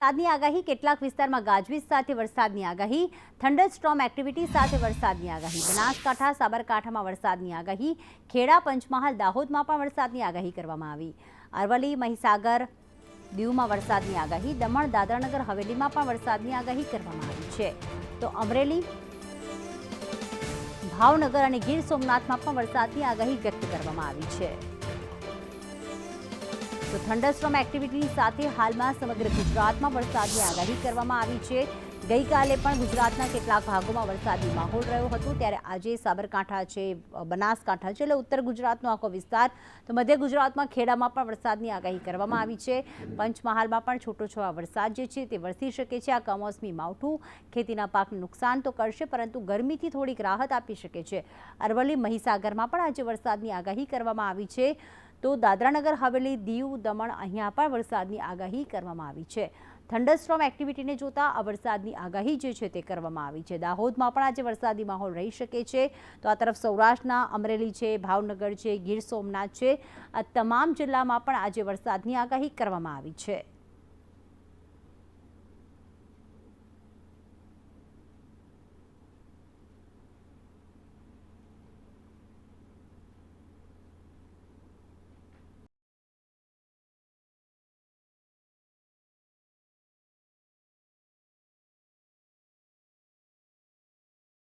વરસાદની આગાહી, કેટલાક વિસ્તારમાં ગાજવીજ સાથે વરસાદની આગાહી થંડર સ્ટ્રોમ એક્ટિવિટી સાથે વરસાદની આગાહી, બનાસકાંઠા, સાબરકાંઠામાં વરસાદની આગાહી, ખેડા, પંચમહાલ, દાહોદમાં પણ વરસાદની આગાહી કરવામાં આવી. અરવલ્લી, મહીસાગર, દીવમાં વરસાદની આગાહી, દમણ, દાદરાનગર, હવેલીમાં પણ વરસાદની આગાહી કરવામાં આવી છે. તો અમરેલી, ભાવનગર અને ગીર સોમનાથમાં પણ વરસાદની આગાહી વ્યક્ત કરવામાં આવી છે. તો થંડરસ્ટ્રોમ એક્ટિવિટીની સાથે હાલમાં સમગ્ર ગુજરાતમાં વરસાદની આગાહી કરવામાં આવી છે. ગઈકાલે પણ ગુજરાતના કેટલાક ભાગોમાં વરસાદી માહોલ રહ્યો હતો. ત્યારે આજે સાબરકાંઠા છે, બનાસકાંઠા છે, એટલે ઉત્તર ગુજરાતનો આખો વિસ્તાર. તો મધ્ય ગુજરાતમાં ખેડામાં પણ વરસાદની આગાહી કરવામાં આવી છે. પંચમહાલમાં પણ છૂટોછવા વરસાદ જે છે તે વરસી શકે છે. આ કમોસમી માવઠું ખેતીના પાકને નુકસાન તો કરશે, પરંતુ ગરમીથી થોડીક રાહત આપી શકે છે. અરવલ્લી મહીસાગરમાં પણ આજે વરસાદની આગાહી કરવામાં આવી છે. તો દાદરાનગર હવેલી દીવ, દમણ અહીંયા પણ વરસાદની આગાહી કરવામાં આવી છે. થંડરસ્ટ્રોમ એક્ટિવિટીને જોતા આ વરસાદની આગાહી જે છે તે કરવામાં આવી છે. દાહોદમાં પણ આજે વરસાદી માહોલ રહી શકે છે. તો આ તરફ સૌરાષ્ટ્રના અમરેલી છે, ભાવનગર છે, ગીર સોમનાથ છે. આ તમામ જિલ્લામાં પણ આજે વરસાદની આગાહી કરવામાં આવી છે.